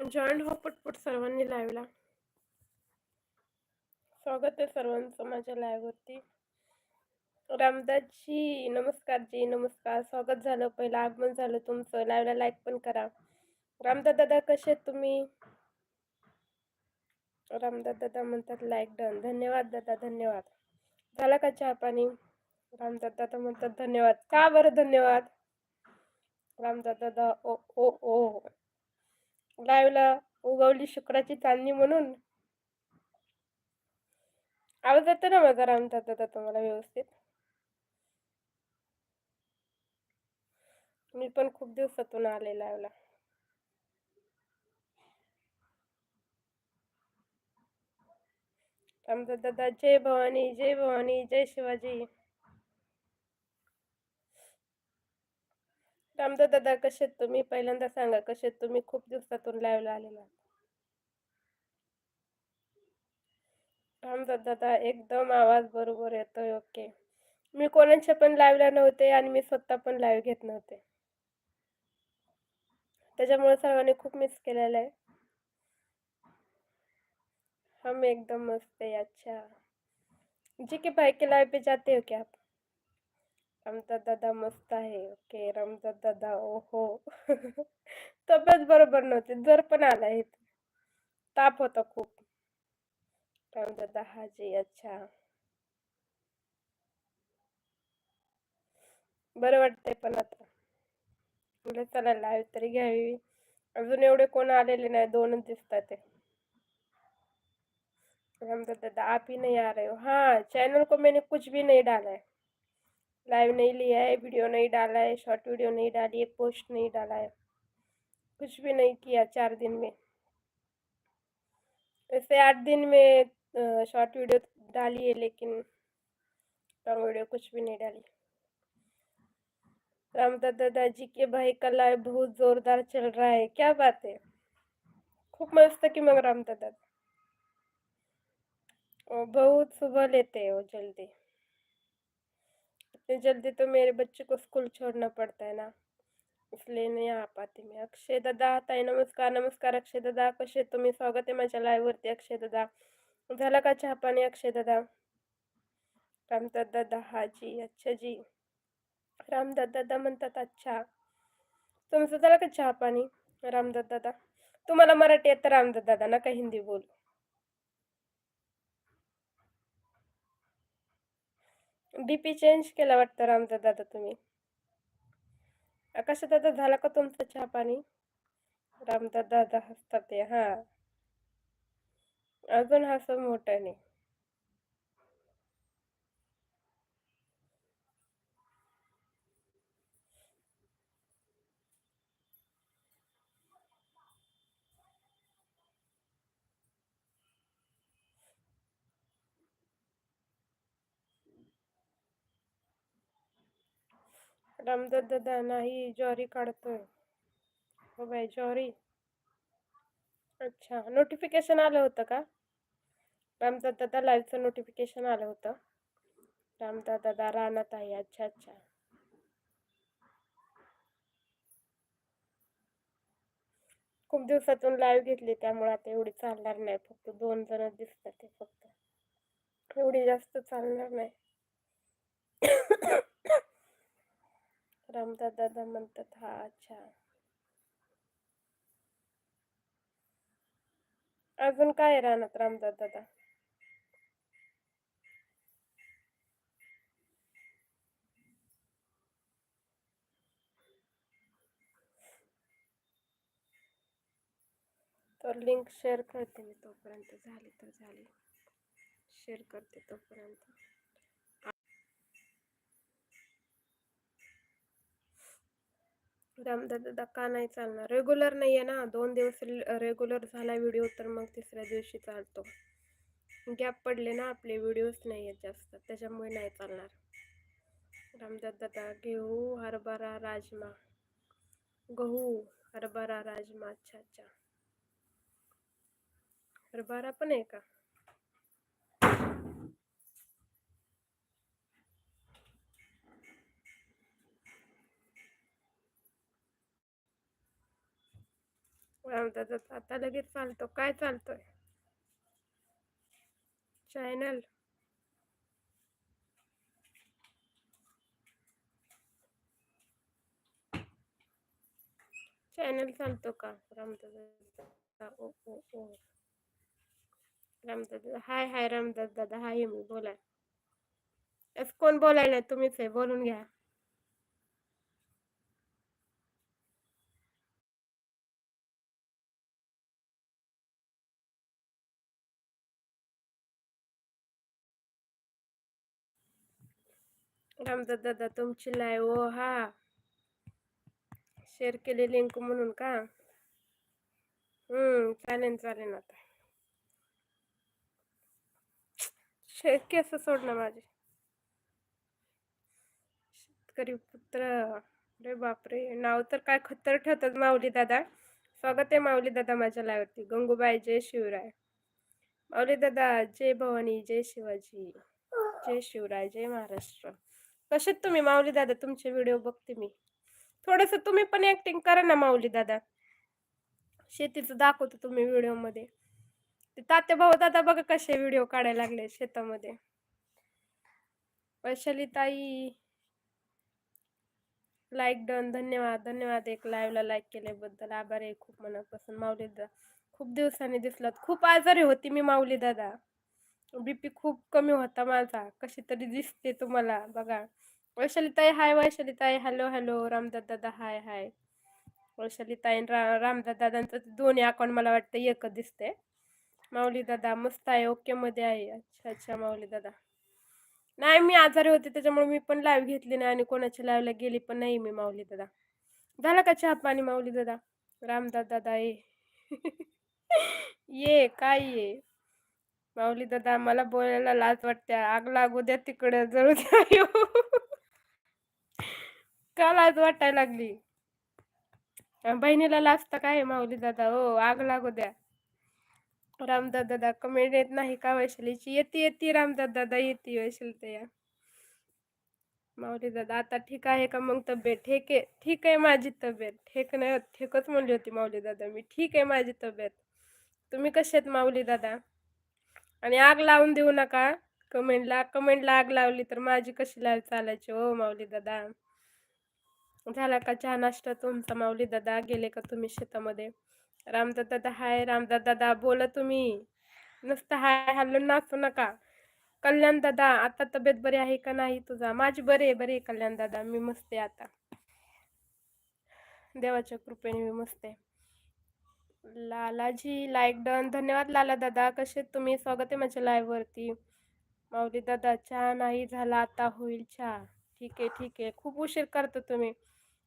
Joint हो पटपट सर्वांनी लाईव्हला स्वागत आहे सर्वांचं माझ्या लाईव्हवरती रामदासजी नमस्कार जी नमस्कार. स्वागत झालं. पहिलं आगमन झालं तुमचं. लाईव्हला लाईक पण करा. रामदास दादा कसे तुम्ही? रामदास दादा म्हणतात लाईक डन धन्यवाद दादा धन्यवाद. झाला का चहा पाणी? रामदास दादा म्हणतात धन्यवाद. का बरं धन्यवाद? रामदास दादा ओ ओ ओ. लाईव्हला उगवली शुक्राची चांदणी म्हणून. आवाज येतो ना माझा रामचा दादा तुम्हाला व्यवस्थित? मी पण खूप दिवसातून आले लाईव्हला रामचा दादा जय भवानी जय भवानी जय शिवाजी. रामदा दादा कसे आहेत तुम्ही? पहिल्यांदा सांगा कसे आहेत तुम्ही? खूप दिवसातून लाईव्हला आलेला रामदा दादा एकदम आवाज बरोबर येतोय ओके मी कोणाच्या पण लाईव्हला नव्हते आणि मी स्वतः पण लाईव्ह घेत नव्हते. त्याच्यामुळे सर्वांनी खूप मिस केलेलं आहे. हम एकदम मस्त है अच्छा. जी के भाई के लाइव पे जाते हो क्या आप? दादा मस्त आहे. ओके रामदास दादा ओहो. तब्येत बरोबर नव्हती. जर पण आला ताप होता खूप. रामदास दादा हा जी अच्छा. बरं वाटतंय पण आता. चला लाईव्ह तरी घ्यावी. अजून एवढे कोण आलेले नाही, दोनच दिसतात ते. आप ही नहीं आ रहे हो. हाँ चैनल को मैंने कुछ भी नहीं डाला है. लाइव नहीं लिया है, वीडियो नहीं डाला है, शॉर्ट वीडियो नहीं डाली है, पोस्ट नहीं डाला है। कुछ भी नहीं किया चार दिन में। वैसे आठ दिन में शॉर्ट वीडियो डाली है, लेकिन लॉन्ग वीडियो कुछ भी नहीं डाली। रामदास दादाजी के भाई का लाइव बहुत जोरदार चल रहा है। क्या बात है? खूब मस्त की मग रामदास दादा। बहुत सुबह लेते हैं वो जल्दी। जल्दी तो मेरे बच्चे को स्कूल छोड़ना पड़ता है ना। इसलिए नहीं आ पाती मैं। अक्षय दादा ताई नमस्कार नमस्कार अक्षय दादा कसे तुम्ही स्वागत आहे माझ्या लाईव्हवरती अक्षय दादा। झाला का चहा पाणी अक्षय दादा? रामदादा दादा हा जी अच्छा जी। रामदादा दादा म्हणतात अच्छा तुमचं झालं का चहा पाणी? रामदादा दादा तुम्हाला मराठी येतं रामदादा दादा नका हिंदी बोलू. बीपी चेंज केला वाटतं रामदास दादा तुम्ही? आकाश दादा झाला का तुमचं चहा पाणी? रामदास दादा हसतात ते हा. अजून हस मोठं नाही दादा नाही ज्वारी काढतोय. हो बाई ज्वारी. अच्छा नोटिफिकेशन आलं होतं का? रामदास दादा लाईव्हचं नोटिफिकेशन आलं होतं. रामदास दादा रानात आहे अच्छा अच्छा. खूप दिवसातून लाईव्ह घेतली त्यामुळे आता एवढी चालणार नाही. फक्त दोन जण दिसतात ते फक्त. एवढी जास्त चालणार नाही. रामदास दादा म्हणतात हा अच्छा. अजून काय राहणार रामदास दादा तर लिंक शेअर करते मी तोपर्यंत. झाली तर झाली. शेअर करते तोपर्यंत. रामदास दादा का नाही चालणार? रेग्युलर नाही आहे ना? दोन दिवस रेग्युलर झाला व्हिडिओ तर मग तिसऱ्या दिवशी चालतो. गॅप पडले ना आपले व्हिडिओज नाही आहेत जास्त त्याच्यामुळे नाही चालणार. रामदास दादा घेऊ हरभरा राजमा. गहू हरभरा राजमा अच्छा अच्छा हरभरा पण आहे का? रामदादा आता लगेच चालतो काय चालतोय चॅनल चॅनल चालतो का रामदादा ओ ओ ओ रामदादा हाय हाय रामदास दादा हाय मी बोला असं कोण बोलायला तुम्हीच आहे बोलून घ्या रामदास दादा तुमची लाईव्ह ओ हो, हा. शेअर केली लिंक म्हणून का? हम्म चालेल चालेल आता. शेअर केस सोडणं माझे. शेतकरी पुत्र अरे बापरे नाव तर काय खतर ठेवतात माऊली दादा. स्वागत आहे माऊली दादा माझ्या लाईवरती गंगूबाई जय शिवराय. माऊली दादा जय भवानी जय शिवाजी. जय शिवराय जय महाराष्ट्र. कसे तुम्ही माऊली दादा तुमचे व्हिडिओ बघते मी. थोडस तुम्ही पण ऍक्टिंग करा ना माऊली दादा. शेतीचं दाखवतो तुम्ही व्हिडिओमध्ये. ते तात्या भाऊ दादा बघा कसे व्हिडिओ काढायला लागले शेतामध्ये. वैशाली ताई लाईक डन धन्यवाद धन्यवाद एक लाईव्हला लाईक केल्याबद्दल. आभार आहे खूप मनापासून. माऊली दादा खूप दिवसांनी दिसलात. खूप आजारी होती मी माऊली दादा. बीपी खूप कमी होता माझा. कशी तरी दिसते तुम्हाला बघा. वैशालीताई हाय वैशालीताई. हॅलो हॅलो रामदास दादा हाय हाय. वैशालीताई रा रामदास दादांचं दोन्ही अकाउंट मला वाटतं एकच दिसते. माऊली दादा मस्त आहे ओके मध्ये आहे. अच्छा अच्छा माऊली दादा नाही मी आजारी होते त्याच्यामुळे मी पण लाईव्ह घेतली नाही आणि कोणाच्या लाईव्हला गेली पण नाही मी माऊली दादा झाला का चहा पाणी माऊली दादा रामदास दादा ये ये काय ये? माऊली दादा मला बोलायला लाज वाटते. आग लागू द्या तिकडे जळू द्या का लाज वाटायला लागली? बहिणीला लाजता काय माऊली दादा? हो आग लागू द्या. रामदास दादा कमेंट येत नाही का वैशालीची? येते येते रामदास दादा येते वैशाली तया माऊली दादा आता ठीक आहे का मग तब्येत? ठीक आहे ठीक आहे माझी तब्येत. ठीक नाही ठेकच म्हणली होती माऊली दादा मी. ठीक आहे माझी तब्येत. तुम्ही कसे आहेत माऊली दादा? आणि आग लावून देऊ नका. कमेंटला कमेंटला आग लावली तर माझी कशी लाव चालायची हो माऊली दादा. झाला का चहा नाश्ता तुमचा माऊली दादा? गेले का तुम्ही शेतामध्ये? रामदास दादा हाय रामदास दादा बोला तुम्ही. नुसतं हाय हल्लो नाचू नका. कल्याण दादा आता तब्येत बरी आहे का नाही तुझा? माझी बरे आहे बरी आहे कल्याण दादा. मी मस्त आहे आता. देवाच्या कृपेने मी मस्त आहे. Lalaji like done. धन्यवाद लाला दादा. कसे तुम्ही? स्वागत आहे माझ्या लाईव्ह वरती. माऊली दादा चहा नाही झाला आता होईल चहा. ठीक आहे ठीक आहे. खूप उशीर करता तुम्ही.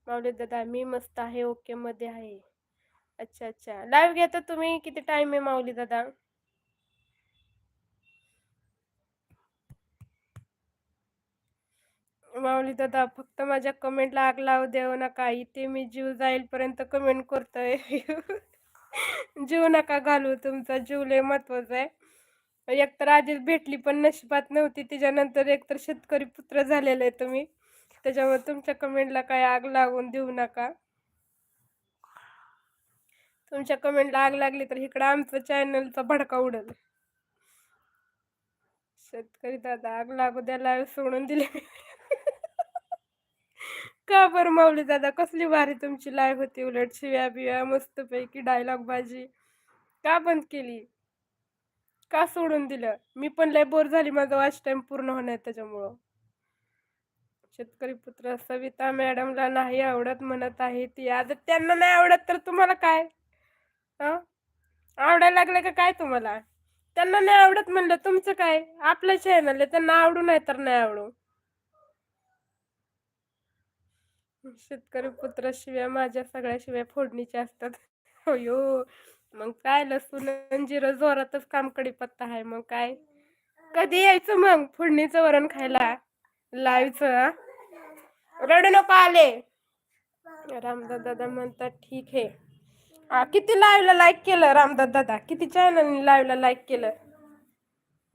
माऊली दादा मी मस्त आहे ओके मध्ये आहे. अच्छा अच्छा. लाईव्ह घेता तुम्ही? किती टाइम आहे माऊली दादा? माऊली दादा फक्त माझ्या कमेंटला आग लावू देऊ नका. इथे मी जीव जाईल पर्यंत कमेंट करतोय. जीव नका घालू तुमचा जीव लय महत्त्वाचा आहे. एकतर आधीच भेटली पण नशिबात नव्हती त्याच्यानंतर एकतर शेतकरी पुत्र झालेला आहे तुम्ही. त्याच्यामुळे तुमच्या कमेंटला काय आग लागून देऊ नका. तुमच्या कमेंटला आग लागली तर इकडं आमचं चॅनलचा भडका उडल. शेतकरी दादा आग लागू द्या लाईव्ह सोडून दिले. का बरं माऊली दादा? कसली भारी तुमची? लाईफ होती उलट शिव्या बिव्या मस्तपैकी डायलॉग बाजी. का बंद केली? का सोडून दिलं? मी पण लय बोर झाली माझा वॉच टाइम पूर्ण होणार त्याच्यामुळं. शेतकरी पुत्र सविता मॅडमला नाही आवडत म्हणत आहे ती. आता त्यांना नाही आवडत तर तुम्हाला काय? आवडायला लागलं का काय तुम्हाला? त्यांना नाही आवडत म्हणलं तुमचं काय? आपलं चॅनल आहे त्यांना आवडू नाही तर नाही आवडू. शेतकरी पुत्र शिव्या माझ्या सगळ्या शिव्या फोडणीच्या असतात. अयो मग काय लसूण जिरं जोरातच काम पत्ता आहे मग काय? कधी यायचं मग फोडणीचं वरण खायला? लाईव्हचं रडू नको आले. रामदास दादा म्हणतात ठीक आहे. किती लाईव्हला लाईक केलं रामदास दादा? किती चॅनलनी लाईव्हला लाईक केलं?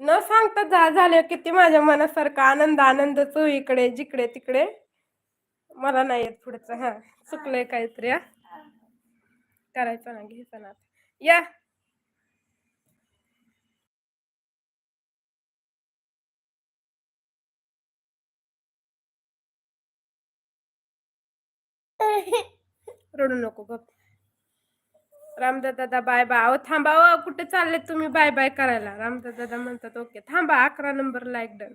न सांगता जा झाले किती माझ्या मनासारखा आनंद आनंद हो इकडे जिकडे तिकडे. मला नाही येत पुढचं हा. चुकलंय काहीतरी हा. करायचं ना घ्यायचं ना. या. रडू नको गप. दादा बाय बाय. अहो थांबा कुठे चालले तुम्ही? बाय बाय करायला. रामदा दादा म्हणतात ओके थांबा अकरा नंबर लाईक डन.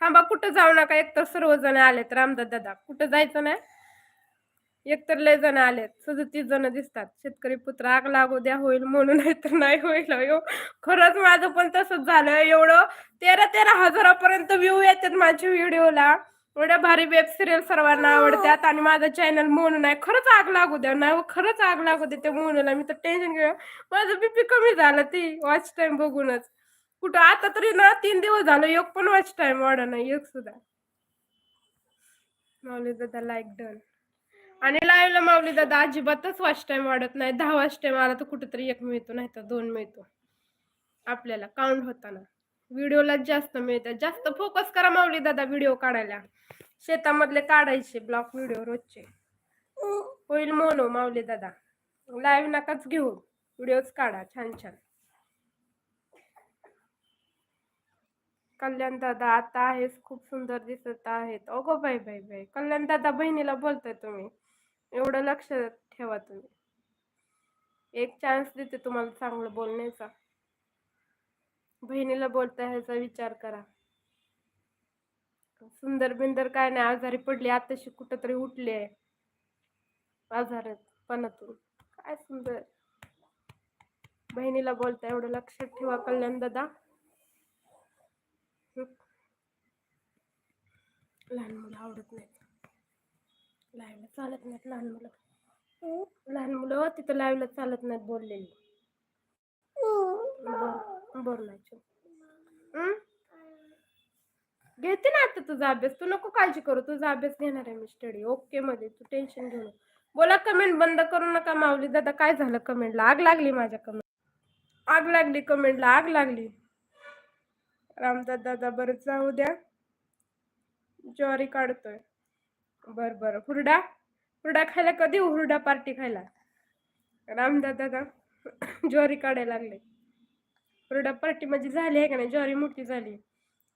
थांबा कुठं जाऊ नका. एकतर सर्वजण आलेत रामदा दादा. कुठं जायचं नाही? एकतर लय जण आलेत. सदतीस जण दिसतात. शेतकरी पुत्र आग लागू द्या होईल म्हणून नाही तर नाही होईल. खरंच माझं पण तसंच झालं. एवढं तेरा तेरा हजारापर्यंत व्ह्यू येतात माझ्या व्हिडिओला एवढ्या भारी वेब सिरियल सर्वांना आवडतात आणि माझं चॅनल म्हणून आहे. खरंच आग लागू द्या. नाही हो, खरंच आग लागू दे त्या म्हणून. मी तर टेन्शन घेऊ. माझं बीपी कमी झालं ती. वॉच टाइम बघूनच. कुठं आता तरी ना तीन दिवस झालं एक पण वॉच टाइम वाढ नाही एक सुद्धा. माऊली दादा लाईक डन आणि लाईव्हला माऊली दादा अजिबातच वॉच टाइम वाढत नाही. दहा वॉच टाइम आला तर कुठेतरी एक मिळतो नाही तर दोन मिळतो. आपल्याला काउंट होताना. व्हिडिओला जास्त मिळतात. जास्त फोकस करा माऊली दादा व्हिडिओ काढायला. शेतामधले काढायचे ब्लॉक व्हिडिओ रोजचे. होईल मोनो माऊली दादा. लाईव्ह नकाच घेऊ व्हिडिओच काढा छान छान. कल्याण दादा आता आहेस खूप सुंदर दिसत आहेत. अगो बाई बाई बाई कल्याण दादा बहिणीला बोलताय तुम्ही. एवढं लक्ष ठेवा तुम्ही. एक चान्स देते तुम्हाला चांगलं बोलण्याचा. बहिणीला बोलताय ह्याचा विचार करा. सुंदर बिंदर काय नाही आजारी पडली आताशी कुठं तरी उठली आहे. आजार पणातून. काय सुंदर. बहिणीला बोलता एवढं लक्षात ठेवा कल्याण दादा. लहान मुलं आवडत नाहीत. लाईव्हला चालत नाहीत लहान मुलं. लहान मुलं तिथं लाईव्हला चालत नाहीत बोललेली. हं? घेते ना आता तुझा अभ्यास. तू नको काळजी करू. तुझा अभ्यास घेणार आहे मी स्टडी ओके मध्ये. तू टेन्शन घेऊ नको. बोला कमेंट बंद करू नका माऊली दादा. काय झालं कमेंटला आग लागली माझ्या कमेंट आग लागली कमेंटला आग लागली. रामदास दादा बरं जाऊ द्या. ज्वारी काढतोय. बर बर. हुरडा? हुरडा खायला कधी हुरडा पार्टी खायला? रामदास दादा ज्वारी काढायला लागले. हुरडा पार्टी म्हणजे झाली आहे का नाही? ज्वारी मोठी झाली.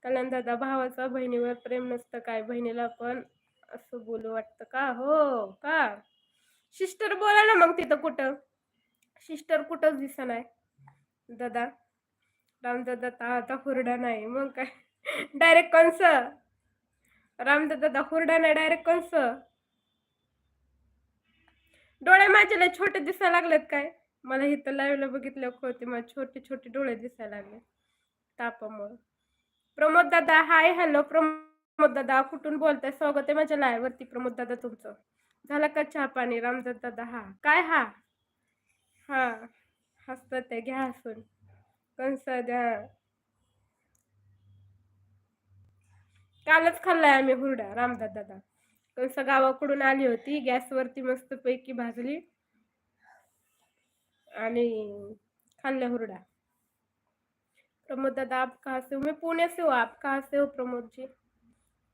कल्याण दादा भावाचा बहिणीवर प्रेम नसतं काय? बहिणीला पण असं बोलू वाटतं का? हो का? सिस्टर बोला ना मग तिथं कुठं? सिस्टर कुठंच दिसणार दादा रामदादा ता आता हुरडा नाही मग काय? डायरेक्ट कंस रामदादा दादा हुरडा नाही डायरेक्ट कंस डोळे माझे लय छोटे दिसायला लागलेत काय? मला इथं लाईव्हला बघितलं होते मला छोटे छोटे डोळे दिसायला लागले तापामुळे. प्रमोद दादा हाय हॅलो प्रमोद दादा कुठून बोलताय? स्वागत आहे माझ्या लाईव्ह वरती प्रमोद दादा तुमचं. झालं का चहा पाणी? रामदादा दादा हा. काय हा? हा हसतात ते घ्या हसून. कंस द्या कालच खाल्लाय आम्ही हुरडा रामदास दादा. कंस गावाकडून आली होती गॅसवरती मस्तपैकी भाजली. आणि खाल्ल्या हुरडा. प्रमोद दादा आप कहा से हो? मैं से हो आप कहा से हो प्रमोदजी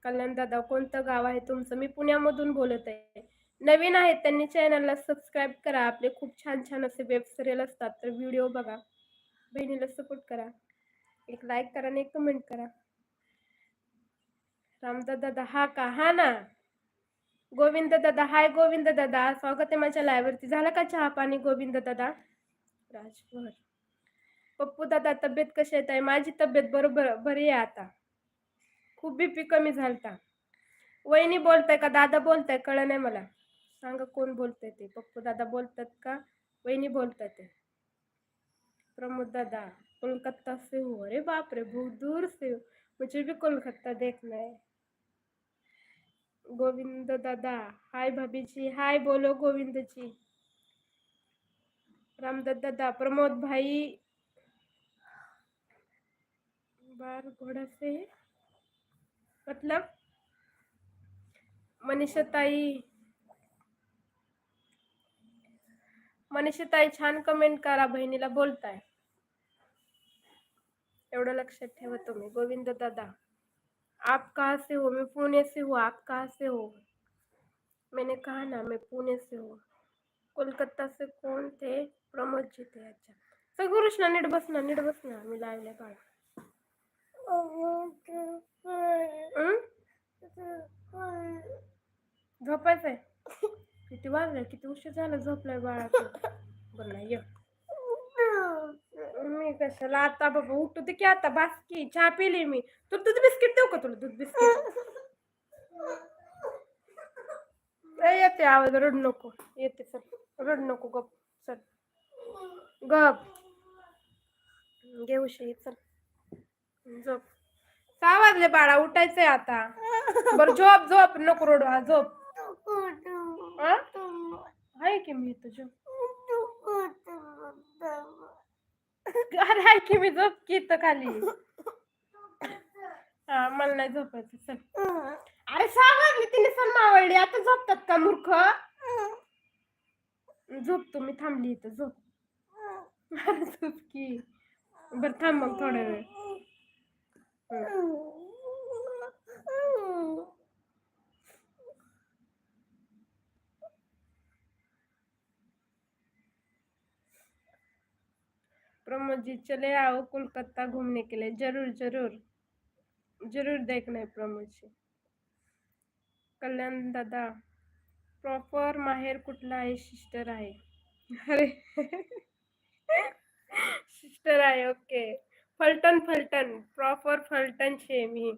कल्याण दादा कोणतं गाव आहे तुमचं? मी पुण्यामधून बोलत आहे. नवीन आहेत त्यांनी चॅनलला सबस्क्राईब करा. आपले खूप छान छान असे वेब सिरियल असतात तर व्हिडिओ बघा. बहिणीला सपोर्ट करा. एक लाईक करा आणि एक कमेंट करा. रामदा दादा हा का? हा ना. गोविंद दादा हाय गोविंद दादा. स्वागत आहे माझ्या लायवरती झालं का चहा पाणी गोविंद दादा? राजभर. पप्पू दादा तब्येत कशी येत आहे माझी तब्येत बरोबर बरी आहे आता. खूप बीपी कमी झालता. वहिनी बोलताय का? दादा बोलताय? कळ नाही मला. सांगा कोण बोलतंय ते? पप्पू दादा बोलतात का? वहिनी बोलतात ते. प्रमोद दादा कोलकाता से हो। अरे बाप रे, बहुत दूर से हो। मुझे भी कोलकाता देखना है। गोविंद दादा, हाय भाभी जी हाय, बोलो गोविंद जी। रामदत्त दादा, प्रमोद भाई, बार घोड़ा से मतलब? मनीषा ताई मनीषा ताई छान कमेंट करा बहिणीला बोलताय। एवढं लक्षात ठेवा तुम्ही. गोविंद दादा, आप कहाँ से हो? मैं पुणे से हूँ, आप कहाँ से हो? मैंने कहा ना, मैं पुणे से हूँ। कोलकाता से कोण थे? प्रमोदजी थे अच्छा। कृष्णा नीट बस ना नीट बस ना मी लावले बाळा? झोपायचंय? किती वाजले, किती उशीर झाला झोपलाय बाळा. बरं नाही मी कशाला आता बाबा उठू दे की आता बास की चहा पिली मी। तू दूध बिस्किट देऊ का तुला दूध बिस्किट। ए, येते आवाज़ रड नको येते चल रड नको गप चल गप। घेऊ शे चल झोप सहा वाजले बाळा उठायचंय आता। बर झोप झोप नको रडू हा झोप हा? आहे की मी इथं झोप अरे आहे की मी झोप की इथं खाली. हा मला नाही झोपायचं चल. अरे सहा वाजले तिने सण मावळली. आता झोपतात का मूर्ख? झोपतो मी थांबली इथं झोप. झोप की बरं थांब मग थोडा वेळ. प्रमोद जी, चले आओ कोलकाता घूमने के लिए। ज़रूर ज़रूर। ज़रूर देखना है प्रमोद जी। कल्याण दादा, प्रॉपर माहेर कुठला आहे? सिस्टर आहे। अरे! सिस्टर आहे, ओके. फलटण फलटण. प्रॉपर फलटण छे मी.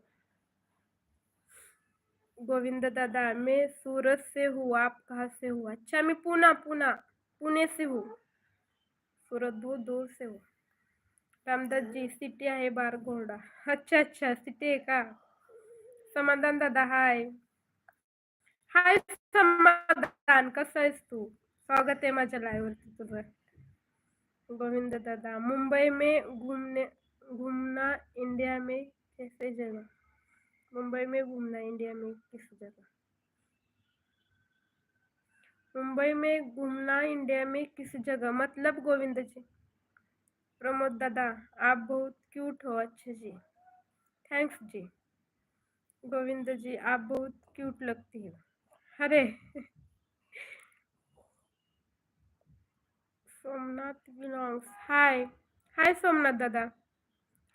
गोविंद दादा, मैं सूरत से हूँ, आप कहाँ से हूँ? अच्छा मैं पूना पूना पुणे से हूँ। सूरत दूर दूर से हूँ. रामदास जी सिटी आहे बारघोडा अच्छा अच्छा. सिटी आहे का? समाधान दादा हाय. हाय समाधान. कसं आहेस तू? स्वागत आहे माझ्या लाईव्ह वरती तुझं. गोविंद दादा मुंबई में घूमने घूमना इंडिया में कैसे जगह? मुंबई में घूमना इंडिया में किस जगह? मुंबई में घूमना इंडिया में किस जगह? मतलब गोविंद जी। प्रमोद दादा, आप बहुत क्यूट हो, अच्छे जी। थैंक्स जी। गोविंद जी, आप बहुत क्यूट लगती हो। अरे! Somnath belongs. Hi hi Somnath दादा।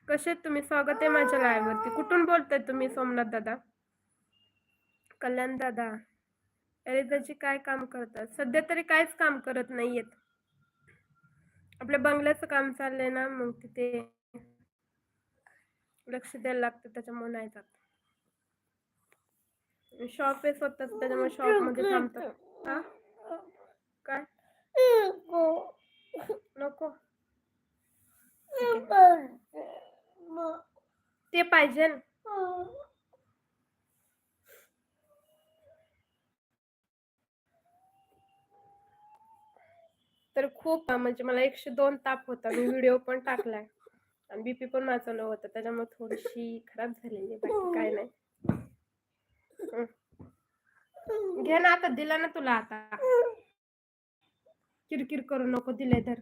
कसे तुम्ही? स्वागत आहे माझ्या वरती. कुठून बोलताय तुम्ही सोमनाथ दादा? कल्याण दादा. अरे त्याची काय काम करतात? सध्या तरी काहीच काम करत नाहीयेत. आपल्या बंगल्याचं काम चाललंय ना मग तिथे लक्ष द्यायला लागतं त्याच्यामुळे नाही जात. शॉप आहे स्वतःच त्याच्यामुळे शॉपमध्ये थांबतात. हा? काय? नको. ते पाहिजे तर खूप म्हणजे मला एकशे दोन ताप होता. मी व्हिडिओ पण टाकलाय. आणि बीपी पण माझं लो होतं. त्याच्यामुळे थोडीशी खराब झालेली बाकी काय नाही. घे ना आता. दिला ना तुला आता. किरकिर करू नको. दिले तर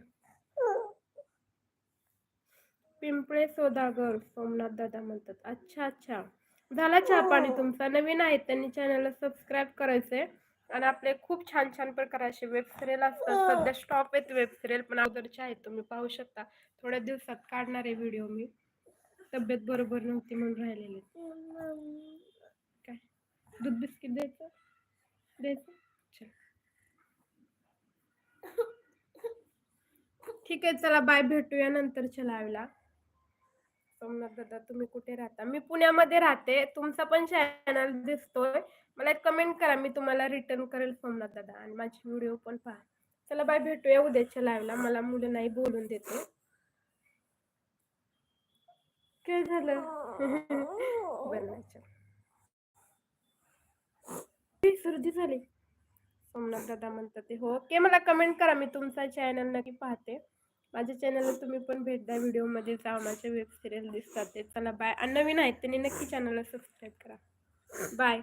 पिंपळे सौदागर सोमनाथ दादा म्हणतात. अच्छा अच्छा. झाला चहा पाणी तुमचा. नवीन आहे त्यांनी चॅनलला सबस्क्राईब करायचंय. आणि आपले खूप छान छान प्रकारचे वेब सिरियल असतात. सध्या स्टॉप आहेत वेब सिरियल पण अगोदरचे आहेत. तुम्ही पाहू शकता. थोड्या दिवसात काढणार आहे व्हिडिओ मी. तब्येत बरोबर नव्हती म्हणून राहिलेली. काय? दूध बिस्किट द्यायचं? द्यायचं? चल. ठीक आहे चला बाय भेटूया नंतरच्या लाईव्हला सोमनाथ दादा तुम्ही कुठे राहता? मी पुण्यामध्ये राहते. तुमचा पण चॅनल दिसतोय. मला एक कमेंट करा मी तुम्हाला रिटर्न करेल सोमनाथ दादा आणि माझी व्हिडिओ पण पहा. चला बाय भेटूया उद्याच्या लाईव्हला मला मुलं नाही बोलून देते. काय झालं? बरं सर्दी झाली. सोमनाथ दादा म्हणतात ते. हो ओके मला कमेंट करा. मी तुमचा चॅनल नक्की पाहते. माझ्या चॅनलला तुम्ही पण भेट द्या. व्हिडिओमध्ये जा माझे वेब सिरियल दिसतात ते. चला बाय आणि नवीन आहेत त्यांनी नक्की चॅनलला सबस्क्राईब करा. बाय